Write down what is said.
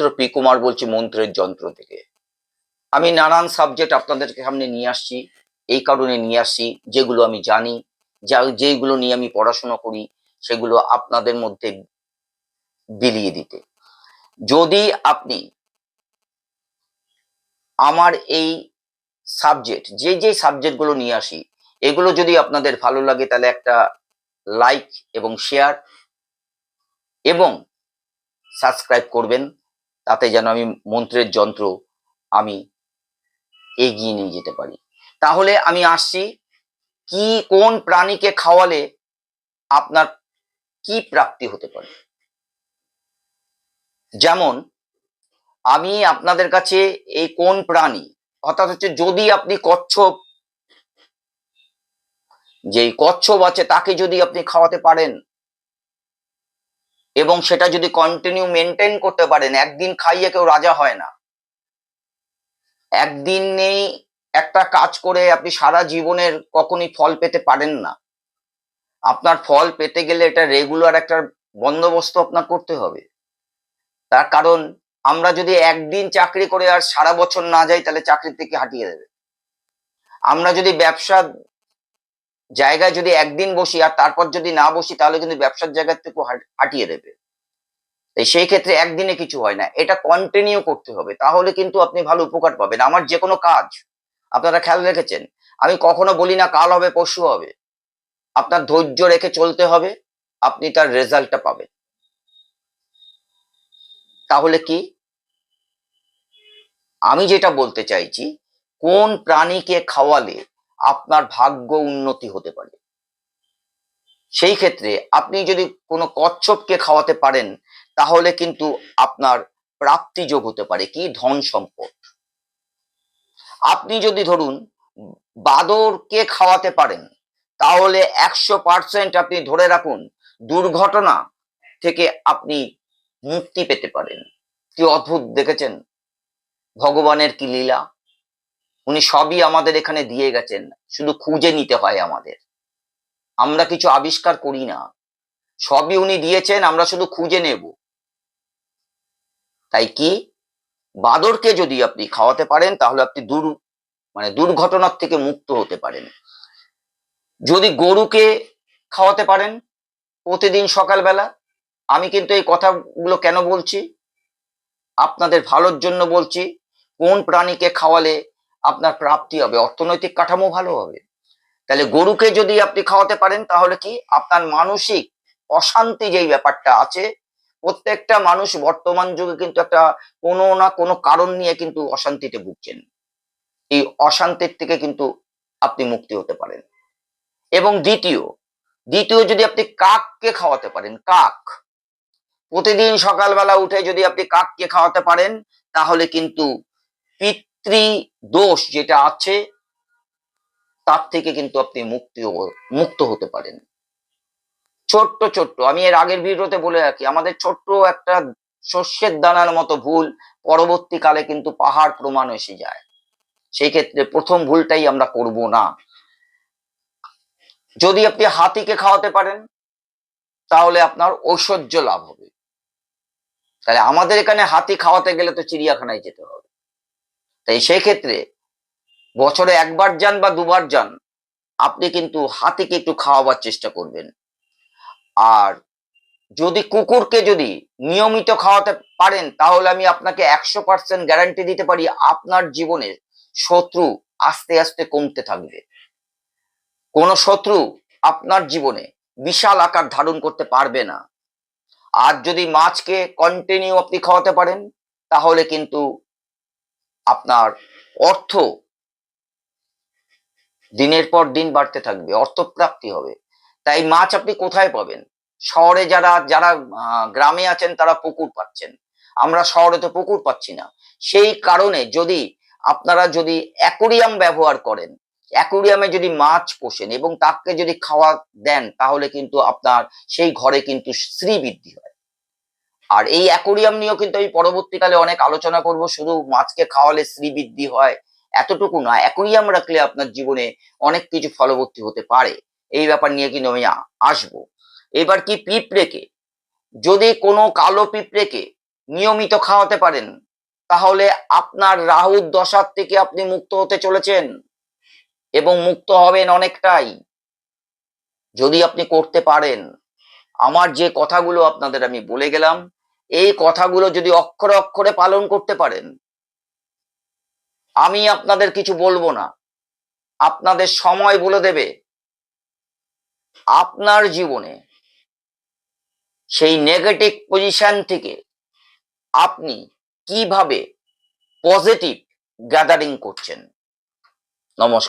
মিত্র P Kumar বলছি মন্ত্রের যন্ত্র থেকে। আমি নানান সাবজেক্ট আপনাদের সামনে নিয়ে আসছি, এই কারণে নিয়ে আসছি, যেগুলো আমি জানি, যা যেগুলো নিয়ে আমি পড়াশোনা করি, সেগুলো আপনাদের মধ্যে বিলিয়ে দিতে। যদি আপনি আমার এই সাবজেক্ট যে যে সাবজেক্টগুলো নিয়ে আসি, এগুলো যদি আপনাদের ভালো লাগে, তাহলে একটা লাইক এবং শেয়ার এবং সাবস্ক্রাইব করবেন। তাতে যেন আমি মন্ত্রের যন্ত্র আমি এগিয়ে নিয়ে যেতে পারি। তাহলে আমি আসছি, কি কোন প্রাণীকে খাওয়ালে আপনার কি প্রাপ্তি হতে পারে? যেমন, আমি আপনাদের কাছে এই কোন প্রাণী, অর্থাৎ হচ্ছে যদি আপনি কচ্ছপ, যেই কচ্ছপ আছে তাকে যদি আপনি খাওয়াতে পারেন এবং সেটা যদি কন্টিনিউ মেনটেন করতে পারেন, একদিন খাইয়ে কেউ রাজা হয় না। একদিনেই একটা কাজ করে আপনি সারা জীবনের কখনই ফল পেতে পারেন না। আপনার ফল পেতে গেলে এটা রেগুলার একটা বন্দোবস্ত আপনার করতে হবে। তার কারণ, আমরা যদি একদিন চাকরি করে আর সারা বছর না যাই, তাহলে চাকরির থেকে হাঁটিয়ে দেবে। আমরা যদি ব্যবসা জায়গায় যদি একদিন বসি আর তারপর যদি না বসি, তাহলে কিন্তু ব্যবসার জায়গা থেকে হাঁটিয়ে দেবে। তাই সেই ক্ষেত্রে একদিনে কিছু হয় না। এটা কন্টিনিউ করতে হবে। তাহলে কিন্তু আপনি ভালো উপকার পাবেন। আমার যে কোনো কাজ, আপনারা খেয়াল রেখেছেন? আমি কখনো বলি না কাল হবে, পরশু হবে। আপনার ধৈর্য রেখে চলতে হবে। আপনি তার রেজাল্টটা পাবেন। তাহলে কি? আমি যেটা বলতে চাইছি, কোন প্রাণীকে খাওয়ালে আপনার ভাগ্য উন্নতি হতে পারে। সেই ক্ষেত্রে আপনি যদি কোনো কচ্ছপকে খাওয়াতে পারেন, তাহলে কিন্তু আপনার প্রাপ্তি যোগ হতে পারে কি? ধন সম্পদ। আপনি যদি ধরুন, বাদরকে খাওয়াতে পারেন, তাহলে একশো পার্সেন্ট আপনি ধরে রাখুন, দুর্ঘটনা থেকে আপনি মুক্তি পেতে পারেন। কি অদ্ভুত দেখেছেন? ভগবানের কি লীলা? উনি সবই আমাদের এখানে দিয়ে গেছেন, শুধু খুঁজে নিতে হয় আমাদের। আমরা কিছু আবিষ্কার করি না। সবই উনি দিয়েছেন, আমরা শুধু খুঁজে নেব। তাই কি? বাদরকে যদি আপনি খাওয়াতে পারেন, তাহলে আপনি দূর মানে দুর্ঘটনার থেকে মুক্ত হতে পারেন। যদি গরুকে খাওয়াতে পারেন প্রতিদিন সকালবেলা, আমি কিন্তু এই কথাগুলো কেন বলছি? আপনাদের ভালোর জন্য বলছি, কোন প্রাণীকে খাওয়ালে আপনার প্রাপ্তি হবে, অর্থনৈতিক কাঠামো ভালো হবে। তাহলে গরুকে যদি আপনি খাওয়াতে পারেন, তাহলে কি আপনার মানসিক অশান্তি যেই ব্যাপারটা আছে, প্রত্যেকটা মানুষ বর্তমান যুগে কিন্তু একটা কোনো না কোনো কারণ নিয়ে কিন্তু অশান্তিতে ভুগছেন। এই অশান্তির থেকে কিন্তু আপনি মুক্তি হতে পারেন। এবং দ্বিতীয় দ্বিতীয় যদি আপনি কাককে খাওয়াতে পারেন, কাক, প্রতিদিন সকালবেলা উঠে যদি আপনি কাককে খাওয়াতে পারেন, তাহলে কিন্তু পিতৃ দোষ যেটা আছে, তার থেকে কিন্তু আপনি মুক্তি মুক্ত হতে পারেন। ছোট্ট ছোট্ট, আমি এর আগের ভিডিওতে বলে রাখি, আমাদের ছোট্ট একটা শস্যের দানার মতো ভুল পরবর্তীকালে কিন্তু পাহাড় প্রমাণ এসে যায়। সেই ক্ষেত্রে প্রথম ভুলটাই আমরা করব না। যদি আপনি হাতিকে খাওয়াতে পারেন, তাহলে আপনার ঐশ্বর্য লাভ হবে। তাহলে আমাদের এখানে হাতি খাওয়াতে গেলে তো চিড়িয়াখানায় যেতে হবে। তাই সেই ক্ষেত্রে বছরে একবার যান বা দুবার যান, আপনি কিন্তু হাতিকে একটু খাওয়াবার চেষ্টা করবেন। আর যদি কুকুরকে যদি নিয়মিত খাওয়াতে পারেন, তাহলে আমি আপনাকে একশো পার্সেন্ট গ্যারান্টি দিতে পারি, আপনার জীবনে শত্রু আস্তে আস্তে কমতে থাকবে। কোন শত্রু আপনার জীবনে বিশাল আকার ধারণ করতে পারবে না। আর যদি মাছকে কন্টিনিউ আপনি খাওয়াতে পারেন, তাহলে কিন্তু আপনার অর্থ দিনের পর দিন বাড়তে থাকবে, অর্থপ্রাপ্তি হবে। তাই মাছ আপনি কোথায় পাবেন? শহরে যারা যারা গ্রামে আছেন তারা পুকুর পাচ্ছেন। আমরা শহরে তো পুকুর পাচ্ছি না। সেই কারণে যদি আপনারা যদি অ্যাকোরিয়াম ব্যবহার করেন, অ্যাকোরিয়ামে যদি মাছ পোষেন এবং তাকে যদি খাওয়া দেন, তাহলে কিন্তু আপনার সেই ঘরে কিন্তু শ্রী বৃদ্ধি হয়। আর এই অ্যাকোরিয়াম নিয়েও কিন্তু আমি পরবর্তীকালে অনেক আলোচনা করব। শুধু মাছকে খাওয়ালে শ্রী বৃদ্ধি হয়, এতটুকু না। অ্যাকোরিয়াম রাখলে আপনার জীবনে অনেক কিছু ফলবর্তী হতে পারে। এই ব্যাপার নিয়ে কিন্তু আমি আসব। এবার কি পিঁপড়েকে? যদি কোনো কালো পিঁপড়েকে নিয়মিত খাওয়াতে পারেন, তাহলে আপনার রাহুর দশার থেকে আপনি মুক্ত হতে চলেছেন এবং মুক্ত হবেন অনেকটাই। যদি আপনি করতে পারেন। আমার যে কথাগুলো আপনাদের আমি বলে গেলাম এই কথাগুলো যদি অক্ষরে অক্ষরে পালন করতে পারেন, আমি আপনাদের কিছু বলব না। আপনাদের সময় বলে দেবে, আপনার জীবনে সেই নেগেটিভ পজিশন থেকে আপনি কীভাবে পজিটিভ গ্যাদারিং করছেন? নমস্কার।